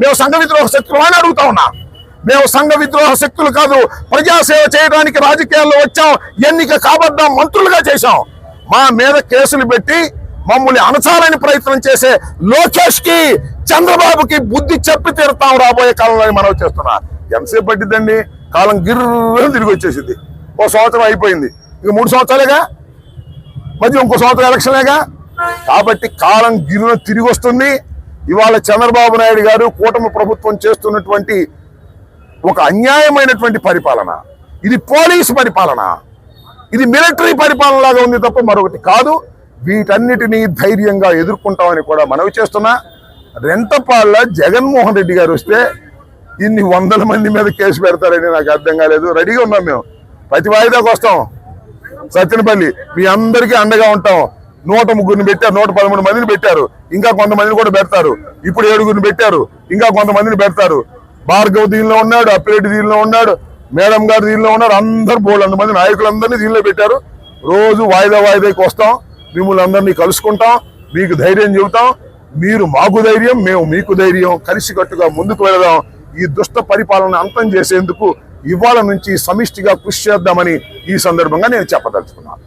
మేము సంఘ విద్రోహ శక్తులు అని అడుగుతా ఉన్నా. మేము సంఘ విద్రోహ శక్తులు కాదు. ప్రజాసేవ చేయడానికి రాజకీయాల్లో వచ్చాం. ఎన్నిక కాబడ్డాం మంత్రులుగా చేశాం. మా మీద కేసులు పెట్టి మమ్మల్ని అణచాలని ప్రయత్నం చేసే లోకేష్కి చంద్రబాబుకి బుద్ధి చెప్పి తీరుతాం రాబోయే కాలంలో మనం చేస్తున్నా. ఎంతసేపు పట్టిద్దండి? కాలం గిర్రం తిరిగి వచ్చేసింది. ఓ సంవత్సరం అయిపోయింది. ఇక మూడు సంవత్సరాలేగా? మధ్య ఇంకో సంవత్సరం ఎలక్షన్లేగా? కాబట్టి కాలం గిర్రం తిరిగి వస్తుంది. ఇవాళ చంద్రబాబు నాయుడు గారు కూటమి ప్రభుత్వం చేస్తున్నటువంటి ఒక అన్యాయమైనటువంటి పరిపాలన. ఇది పోలీసు పరిపాలన. ఇది మిలిటరీ పరిపాలన లాగా ఉంది తప్ప మరొకటి కాదు. వీటన్నిటినీ ధైర్యంగా ఎదుర్కొంటామని కూడా మనవి చేస్తున్నా. రెంటపాళ్ళ జగన్మోహన్ రెడ్డి గారు వస్తే ఇన్ని వందల మంది మీద కేసు పెడతారని నాకు అర్థం కాలేదు. రెడీగా ఉన్నాం మేము. ప్రతి వాయిదాకు వస్తాం. సత్యనపల్లి మీ అందరికీ అండగా ఉంటాం. నూట ముగ్గురిని పెట్టారు నూట పదమూడు మందిని పెట్టారు. ఇంకా కొంతమందిని కూడా పెడతారు. ఇప్పుడు ఏడుగురిని పెట్టారు ఇంకా కొంతమందిని పెడతారు. భార్గవ్ దీనిలో ఉన్నాడు అప్పిరెడ్డి దీనిలో ఉన్నాడు మేడం గారు దీనిలో ఉన్నారు అందరు బోళ్ళు మంది నాయకులందరినీ దీనిలో పెట్టారు. రోజు వాయిదా వాయిదాకి వస్తాం మిమ్మల్ని అందరినీ కలుసుకుంటాం మీకు ధైర్యం చెబుతాం. మీరు మాకు ధైర్యం మేము మీకు ధైర్యం. కలిసికట్టుగా ముందుకు వెళదాం. ఈ దుష్ట పరిపాలన అంతం చేసేందుకు ఇవాళ నుంచి సమిష్టిగా కృషి చేద్దామని ఈ సందర్భంగా నేను చెప్పదలుచుకున్నాను.